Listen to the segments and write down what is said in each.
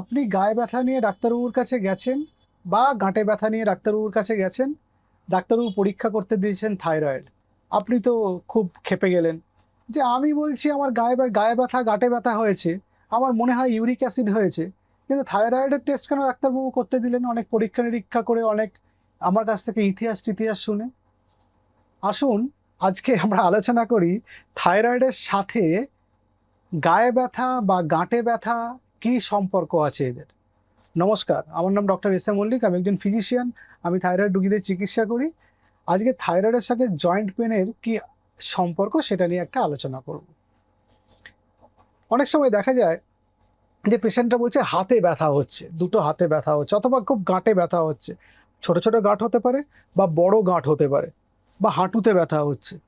আপনি গায়ে ব্যথা নিয়ে ডাক্তারবাবুর কাছে গেছেন বা গাঁটে ব্যথা নিয়ে ডাক্তারবাবুর কাছে গেছেন? ডাক্তারবাবু পরীক্ষা করতে দিয়েছেন থাইরয়েড। আপনি তো খুব ক্ষেপে গেলেন। যে আমি বলছি আমার গায়ে গায়ে ব্যথা গাঁটে ব্যথা হয়েছে, আমার মনে হয় ইউরিক অ্যাসিড হয়েছে। কিন্তু থাইরয়েডের টেস্ট কেন ডাক্তারবাবু করতে দিলেন? অনেক পরীক্ষা নিরীক্ষা করে অনেক আমার কাছ থেকে ইতিহাস টিতিহাস শুনে। আসুন, আজকে আমরা আলোচনা করি থাইরয়েডের সাথে গায়ে ব্যথা বা গাঁটে ব্যথা কি সম্পর্ক আছে এদের? নমস্কার, আমার নাম ডক্টর এস এম মল্লিক, আমি একজন ফিজিশিয়ান আমি থাইরয়েড রুগীদের চিকিৎসা করি। আজকে থাইরয়েডের সাথে জয়েন্ট পেনের কি সম্পর্ক সেটা নিয়ে একটা আলোচনা করব। অনেক সময় দেখা যায় যে পেশেন্টটা বলছে, হাতে ব্যথা হচ্ছে, দুটো হাতে ব্যথা হচ্ছে, অথবা খুব গাঁটে ব্যথা হচ্ছে। ছোট ছোট গাঁট হতে পারে বা বড় গাঁট হতে পারে বা হাঁটুতে ব্যথা হচ্ছে।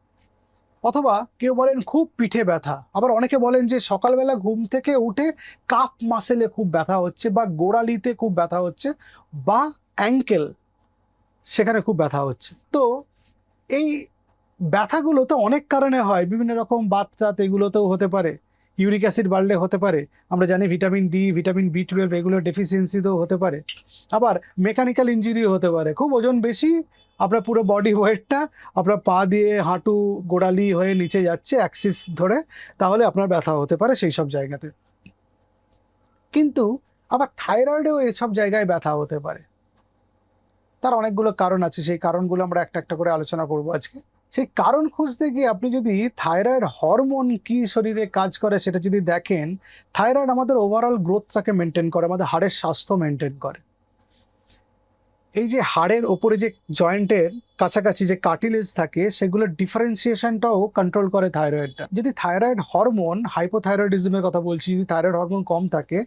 অথবা কেউ বলেন খুব পিঠে ব্যথা। আবার অনেকে বলেন যে সকালবেলা ঘুম থেকে উঠে কাপ মাসেলে খুব ব্যথা হচ্ছে বা গোড়ালিতে খুব ব্যথা হচ্ছে বা অ্যাঙ্কেল সেখানে খুব ব্যথা হচ্ছে। তো এই ব্যথাগুলো তো অনেক কারণে হয়, বিভিন্ন রকম বাচ্চাত এগুলোতেও হতে পারে, ইউরিক অ্যাসিড বাড়লে হতে পারে, আমরা জানি vitamin D, vitamin B twelve এগুলো ডেফিসিয়েন্সিতেও হতে পারে, আবার মেকানিক্যাল ইঞ্জুরিও হতে পারে, খুব ওজন বেশি আপনার পুরো বডি ওয়েটটা আপনার পা দিয়ে হাঁটু গোড়ালি হয়ে নিচে যাচ্ছে অ্যাক্সিস ধরে, তাহলে আপনার ব্যথা হতে পারে সেই সব জায়গাতে। কিন্তু আবার থাইরয়েডেও এসব জায়গায় ব্যথা হতে পারে। তার অনেকগুলো কারণ আছে, সেই কারণগুলো আমরা একটা একটা করে আলোচনা করব আজকে। সেই কারণ খুঁজতে গিয়ে আপনি যদি থাইরয়েড হরমোন কি শরীরে কাজ করে সেটা যদি দেখেন থাইরয়েড আমাদের ওভারঅল গ্রোথটাকে মেনটেন করে, আমাদের হাড়ের স্বাস্থ্য মেনটেন করে। এই যে হাড়ের ওপরে যে জয়েন্টের কাছাকাছি যে কার্টিলেজ থাকে, সেগুলোর ডিফারেন্সিয়েশনটাও কন্ট্রোল করে থাইরয়েডটা যদি থাইরয়েড হরমোন হাইপোথাইরয়েডিজমের কথা বলছি, যদি থাইরয়েড হরমোন কম থাকে,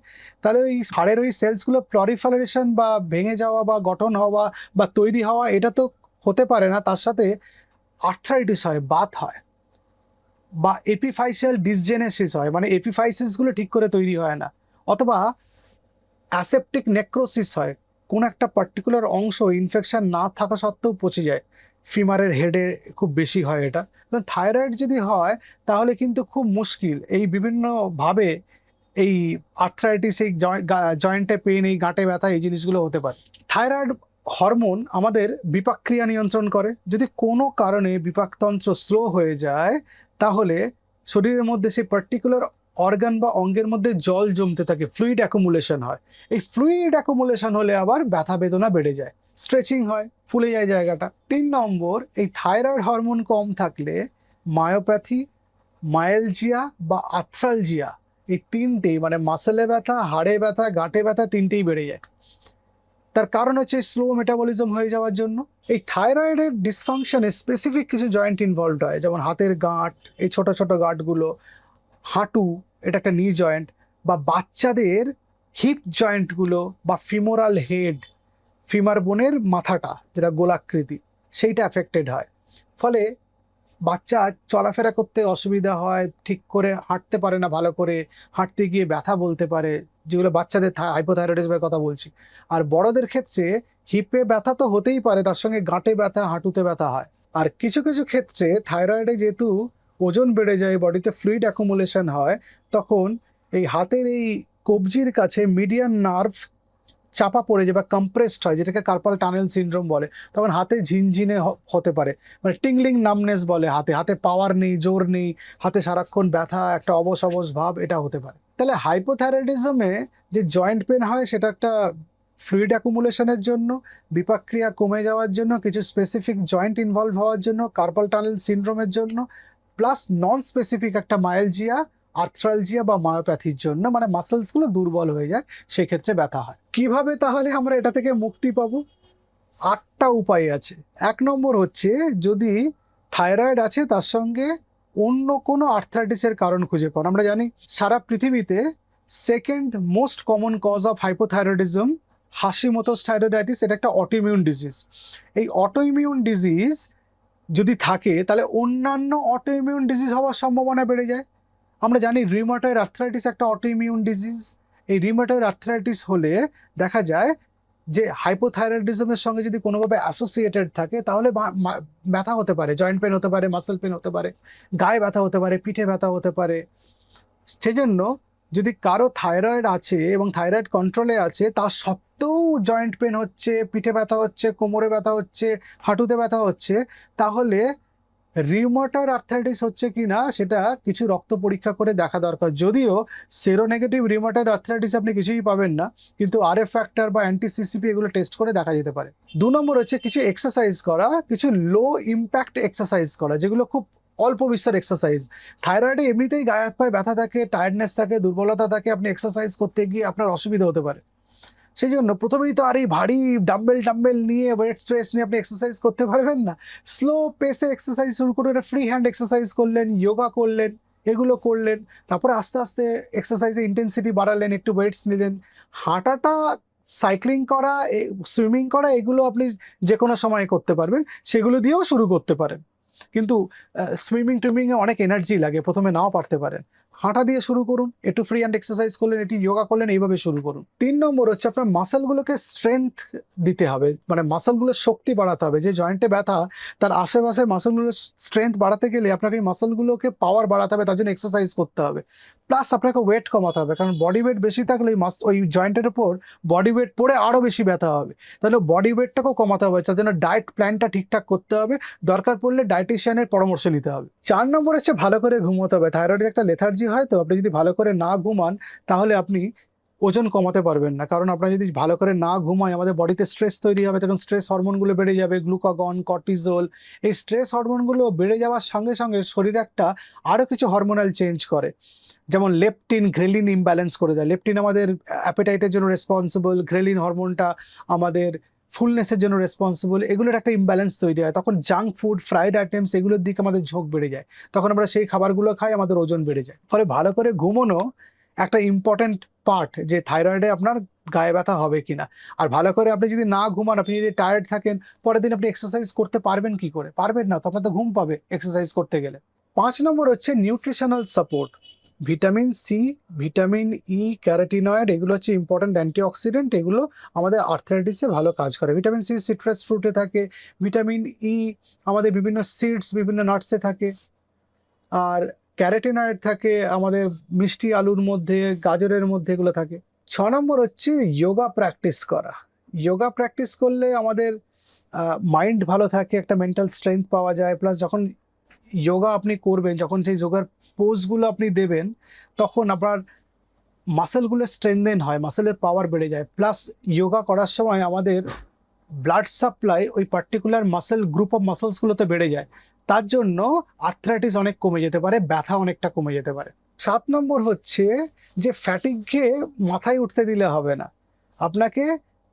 তাহলে ওই হাড়ের ওই সেলসগুলো প্লরিফারেশন বা ভেঙে যাওয়া বা গঠন হওয়া বা তৈরি হওয়া, এটা তো হতে পারে না, তার সাথে আর্থ্রাইটিস হয়, বাত হয় বা এপিফাইসিয়াল ডিসজেনেসিস হয় মানে এপিফাইসিসগুলো ঠিক করে তৈরি হয় না, অথবা অ্যাসেপটিক নেক্রোসিস হয়। কোন একটা পার্টিকুলার অংশ ইনফেকশান না থাকা সত্ত্বেও পচে যায়। ফিমারের হেডে খুব বেশি হয় এটা। থাইরয়েড যদি হয়, তাহলে কিন্তু খুব মুশকিল। এই বিভিন্নভাবে এই আর্থ্রাইটিস এই জয়েন্টে পেন এই গাঁটে ব্যথা, এই জিনিসগুলো হতে পারে। থাইরয়েড হরমোন আমাদের বিপাক্রিয়া নিয়ন্ত্রণ করে। যদি কোনো কারণে বিপাকতন্ত্র স্লো হয়ে যায়, তাহলে শরীরের মধ্যে সেই পার্টিকুলার অর্গান বা অঙ্গের মধ্যে জল জমতে থাকে ফ্লুইড অ্যাকুমুলেশন হয়। এই ফ্লুইড অ্যাকুমুলেশন হলে আবার ব্যথা বেদনা বেড়ে যায় স্ট্রেচিং হয়, ফুলে যায় জায়গাটা। তিন নম্বর, এই থাইরয়েড হরমোন কম থাকলে মায়োপ্যাথি মায়েলজিয়া বা আথ্রালজিয়া এই তিনটেই মানে মাসেলে ব্যথা, হাড়ে ব্যথা, গাঁটে ব্যথা, তিনটেই বেড়ে যায়। তার কারণ হচ্ছে স্লো মেটাবলিজম হয়ে যাওয়ার জন্য। এই থাইরয়েডের ডিসফাংশনে স্পেসিফিক কিছু জয়েন্ট ইনভলভ হয়, যেমন হাতের গাঁট, এই ছোট ছোট গাঁটগুলো, হাঁটু এটা একটা নি জয়েন্ট বা বাচ্চাদের হিপ জয়েন্টগুলো বা ফিমোরাল হেড ফিমার বোনের মাথাটা যেটা গোলাকৃতি, সেইটা অ্যাফেক্টেড হয়। ফলে বাচ্চা চলাফেরা করতে অসুবিধা হয়, ঠিক করে হাঁটতে পারে না ভালো করে, হাঁটতে গিয়ে ব্যথা বলতে পারে, যেগুলো বাচ্চাদের হাইপোথাইরয়েডিজমের কথা বলছি। আর বড়দের ক্ষেত্রে হিপে ব্যথা তো হতেই পারে, তার সঙ্গে গাঁটে ব্যথা, হাঁটুতে ব্যথা হয়। আর কিছু কিছু ক্ষেত্রে থাইরয়েডে যেহেতু ওজন বেড়ে যায়, বডিতে ফ্লুইড অ্যাকুমুলেশন হয়, তখন এই হাতের এই কবজির কাছে মিডিয়ান নার্ভ চাপা পড়ে যায় বা কম্প্রেসড হয়, যেটাকে কার্পাল টানেল সিনড্রোম বলে। তখন হাতে ঝিনঝিনে হতে পারে। মানে টিংলিং নামনেস বলে হাতে। হাতে পাওয়ার নেই, জোর নেই, হাতে সারাক্ষণ ব্যথা, একটা অবস অবস ভাব, এটা হতে পারে। তাহলে হাইপোথাইরয়েডিজমে যে জয়েন্ট পেন হয়, সেটা একটা ফ্লুইড অ্যাকুমুলেশনের জন্য বিপাক্রিয়া কমে যাওয়ার জন্য, কিছু স্পেসিফিক জয়েন্ট ইনভলভ হওয়ার জন্য কার্পাল টানেল সিনড্রোমের জন্য প্লাস নন স্পেসিফিক একটা মাইলজিয়া আর্থ্রালজিয়া বা মায়োপ্যাথির জন্য মানে মাসেলসগুলো দুর্বল হয়ে যায়, সেক্ষেত্রে ব্যথা হয়। কীভাবে তাহলে আমরা এটা থেকে মুক্তি পাবো? আটটা উপায় আছে। এক নম্বর হচ্ছে, যদি থাইরয়েড আছে, তার সঙ্গে অন্য কোনো আর্থ্রাইটিসের কারণ খুঁজে পান আমরা জানি, সারা পৃথিবীতে second most common cause of hypothyroidism Hashimoto's thyroiditis এটা একটা অটোইমিউন ডিজিজ এই অটোইমিউন ডিজিজ যদি থাকে, তাহলে অন্যান্য অটোইমিউন ডিজিজ হওয়ার সম্ভাবনা বেড়ে যায়। আমরা জানি রিমাটয়েড আর্থ্রাইটিস একটা অটোইমিউন ডিজিজ এই রিমাটয়েড আর্থ্রাইটিস হলে দেখা যায় যে হাইপোথাইরয়েডিজমের সঙ্গে যদি কোনোভাবে অ্যাসোসিয়েটেড থাকে, তাহলে ব্যথা হতে পারে জয়েন্ট পেন হতে পারে মাসেল পেন হতে পারে, গায়ে ব্যথা হতে পারে, পিঠে ব্যথা হতে পারে। সেজন্য যদি কারও থাইরয়েড আছে এবং থাইরয়েড কন্ট্রোলে আছে, তা সত্ত্বেও জয়েন্ট পেন হচ্ছে, পিঠে ব্যথা হচ্ছে, কোমরে ব্যথা হচ্ছে, হাঁটুতে ব্যথা হচ্ছে, তাহলে রিউমাটয়েড আর্থাইটিস হচ্ছে কি না সেটা কিছু রক্ত পরীক্ষা করে দেখা দরকার। যদিও সেরোনেগেটিভ রিউমাটয়েড আর্থাইটিস আপনি কিছুই পাবেন না, কিন্তু আর এফ ফ্যাক্টর বা অ্যান্টিসিসিপি এগুলো টেস্ট করে দেখা যেতে পারে। দু নম্বর হচ্ছে কিছু এক্সারসাইজ করা, কিছু লো ইম্প্যাক্ট এক্সারসাইজ করা, যেগুলো খুব অল্প বিস্তর এক্সারসাইজ থাইরয়েডে এমনিতেই গায়ে হাত পায়ে ব্যথা থাকে টায়ার্ডনেস থাকে, দুর্বলতা থাকে, আপনি এক্সারসাইজ করতে গিয়ে আপনার অসুবিধা হতে পারে। সেই জন্য প্রথমেই তো আর এই ভারী ডাম্বেল টাম্বেল নিয়ে ওয়েট স্ট্রেস নিয়ে আপনি এক্সারসাইজ করতে পারবেন না। স্লো পেসে এক্সারসাইজ শুরু করে ফ্রি হ্যান্ড এক্সারসাইজ করলেন যোগা করলেন, এগুলো করলেন, তারপরে আস্তে আস্তে এক্সারসাইজের ইন্টেন্সিটি বাড়ালেন, একটু ওয়েটস নিলেন। হাঁটাটা সাইক্লিং করা সুইমিং করা, এগুলো আপনি যে কোনো সময় করতে পারবেন, সেগুলো দিয়েও শুরু করতে পারেন। কিন্তু সুইমিং টুইমিংয়ে অনেক এনার্জি লাগে প্রথমে নাও পারতে পারেন। হাঁটা দিয়ে শুরু করুন, একটু ফ্রি হ্যান্ড এক্সারসাইজ করলেন, একটু যোগা করলেন, এইভাবে শুরু করুন। তিন নম্বর হচ্ছে আপনার মাসেলগুলোকে স্ট্রেংথ দিতে হবে মানে মাসেলগুলোর শক্তি বাড়াতে হবে। যে জয়েন্টে ব্যথা, তার আশেপাশে মাসেলগুলোর স্ট্রেংথ বাড়াতে গেলে আপনাকে এই মাসেলগুলোকে পাওয়ার বাড়াতে হবে, তার জন্য এক্সারসাইজ করতে হবে। প্লাস আপনাকে ওয়েট কমাতে হবে, কারণ বডি ওয়েট বেশি থাকলে ওই মাস ওই জয়েন্টের উপর বডি ওয়েট পড়ে আরও বেশি ব্যথা হবে। তাহলে বডি ওয়েটটাকেও কমাতে হবে, তার জন্য ডায়েট প্ল্যানটা ঠিকঠাক করতে হবে। দরকার পড়লে ডায়েটিশিয়ানের পরামর্শ নিতে হবে। চার নম্বর হচ্ছে ভালো করে ঘুমোতে হবে। থাইরয়েডের একটা লেথার্জি হয় তো আপনি যদি ভালো করে না ঘুমান, তাহলে আপনি ওজন কমাতে পারবেন না। কারণ আপনার যদি ভালো করে না ঘুমায়, আমাদের বডিতে স্ট্রেস তৈরি হবে, তখন স্ট্রেস হরমোনগুলো বেড়ে যাবে গ্লুকাগন কর্টিজোল এই স্ট্রেস হরমোনগুলো বেড়ে যাওয়ার সঙ্গে সঙ্গে শরীর একটা আরও কিছু হরমোনাল চেঞ্জ করে। যেমন লেপটিন ঘ্রেলিন ইমব্যালেন্স করে দেয়। লেপটিন আমাদের অ্যাপেটাইটের জন্য রেসপন্সিবল ঘ্রেলিন হরমোনটা আমাদের ফুলনেসের জন্য রেসপন্সিবল এগুলোর একটা ইমব্যালেন্স তৈরি হয়। তখন জাঙ্ক ফুড ফ্রাইড আইটেমস এগুলোর দিকে আমাদের ঝোঁক বেড়ে যায়। তখন আমরা সেই খাবারগুলো খাই, আমাদের ওজন বেড়ে যায়। ফলে ভালো করে ঘুমোনো একটা ইম্পর্ট্যান্ট পার্ট যে থাইরয়েডে আপনার গায়ে ব্যথা হবে কিনা। আর ভালো করে আপনি যদি না ঘুমান, আপনি যদি টায়ার্ড থাকেন, পরের দিন আপনি এক্সারসাইজ করতে পারবেন কি করে? পারবেন না তো আপনার তো ঘুম পাবে এক্সারসাইজ করতে গেলে। পাঁচ নম্বর হচ্ছে nutritional support vitamin C, vitamin E, carotenoid, এগুলো হচ্ছে ইম্পর্ট্যান্ট অ্যান্টিঅক্সিডেন্ট এগুলো আমাদের আর্থারাইটিসে ভালো কাজ করে। ভিটামিন সি সিট্রাস ফ্রুটে থাকে ভিটামিন ই আমাদের বিভিন্ন সিডস বিভিন্ন নাটসে থাকে। আর ক্যারাটিনয়েড থাকে আমাদের মিষ্টি আলুর মধ্যে, গাজরের মধ্যে এগুলো থাকে। ছ নম্বর হচ্ছে যোগা প্র্যাকটিস করা। যোগা প্র্যাকটিস করলে আমাদের মাইন্ড ভালো থাকে, একটা মেন্টাল স্ট্রেংথ পাওয়া যায়। প্লাস যখন যোগা আপনি করবেন, যখন সেই যোগার পোজগুলো আপনি দেবেন, তখন আপনার মাসেলগুলো স্ট্রেংথেন হয় মাসেলের পাওয়ার বেড়ে যায়। প্লাস যোগা করার সময় আমাদের ব্লাড সাপ্লাই ওই পার্টিকুলার মাসেল গ্রুপ অফ মাসেলসগুলোতে বেড়ে যায়। তার জন্য আর্থ্রাইটিস অনেক কমে যেতে পারে, ব্যথা অনেকটা কমে যেতে পারে। সাত নম্বর হচ্ছে যে ফ্যাটিককে মাথায় উঠতে দিলে হবে না। আপনাকে,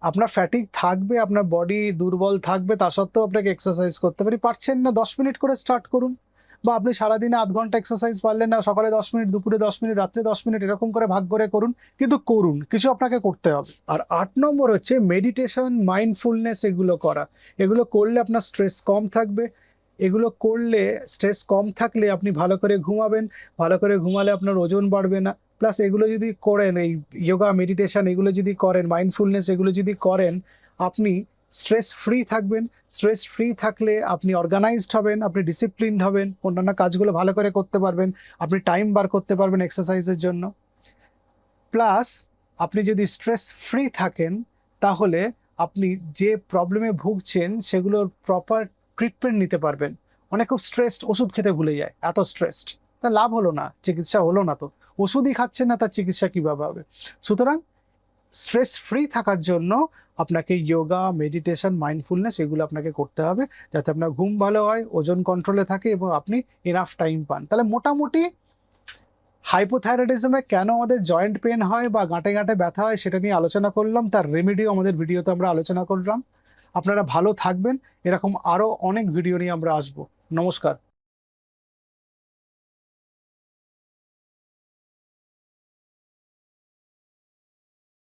আপনার ফ্যাটিক থাকবে, আপনার বডি দুর্বল থাকবে, তা সত্ত্বেও আপনাকে এক্সারসাইজ করতে পারি পারছেন না, দশ মিনিট করে স্টার্ট করুন। বা আপনি সারাদিনে আধ ঘণ্টা এক্সারসাইজ পারলেন না, সকালে দশ মিনিট, দুপুরে দশ মিনিট, রাত্রে দশ মিনিট, এরকম করে ভাগ করে করুন, কিন্তু করুন, কিছু আপনাকে করতে হবে। আর আট নম্বর হচ্ছে মেডিটেশন মাইন্ডফুলনেস এগুলো করা। এগুলো করলে আপনার স্ট্রেস কম থাকবে। এগুলো করলে স্ট্রেস কম থাকলে আপনি ভালো করে ঘুমাবেন, ভালো করে ঘুমালে আপনার ওজন বাড়বে না। প্লাস এগুলো যদি করেন, এই যোগা মেডিটেশন এগুলো যদি করেন মাইন্ডফুলনেস এগুলো যদি করেন, আপনি স্ট্রেস ফ্রি থাকবেন। স্ট্রেস ফ্রি থাকলে আপনি অর্গানাইজড হবেন, আপনি ডিসিপ্লিনড হবেন, অন্যান্য কাজগুলো ভালো করে করতে পারবেন, আপনি টাইম বার করতে পারবেন এক্সারসাইজের জন্য। প্লাস আপনি যদি স্ট্রেস ফ্রি থাকেন, তাহলে আপনি যে প্রবলেমে ভুগছেন, সেগুলোর প্রপার ট্রিটমেন্ট নিতে পারবেন। অনেক খুব স্ট্রেসড ওষুধ খেতে ভুলে যায়, এত স্ট্রেসড তা লাভ হলো না, চিকিৎসা হলো না তো। ওষুধই খাচ্ছেন না, তার চিকিৎসা কীভাবে হবে? সুতরাং স্ট্রেস ফ্রি থাকার জন্য আপনাকে যোগা মেডিটেশন মাইন্ডফুলনেস এগুলো আপনাকে করতে হবে যাতে আপনার ঘুম ভালো হয়, ওজন কন্ট্রোলে থাকে এবং আপনি এনাফ টাইম পান। তাহলে মোটামুটি হাইপোথাইরয়েডিজমে কেন আমাদের জয়েন্ট পেন হয় বা গাঁটে গাঁটে ব্যথা হয় সেটা নিয়ে আলোচনা করলাম, তার রেমেডিও আমাদের ভিডিওতে আমরা আলোচনা করলাম। আপনারা ভালো থাকবেন, এরকম আরও অনেক ভিডিও নিয়ে আমরা আসব। নমস্কার।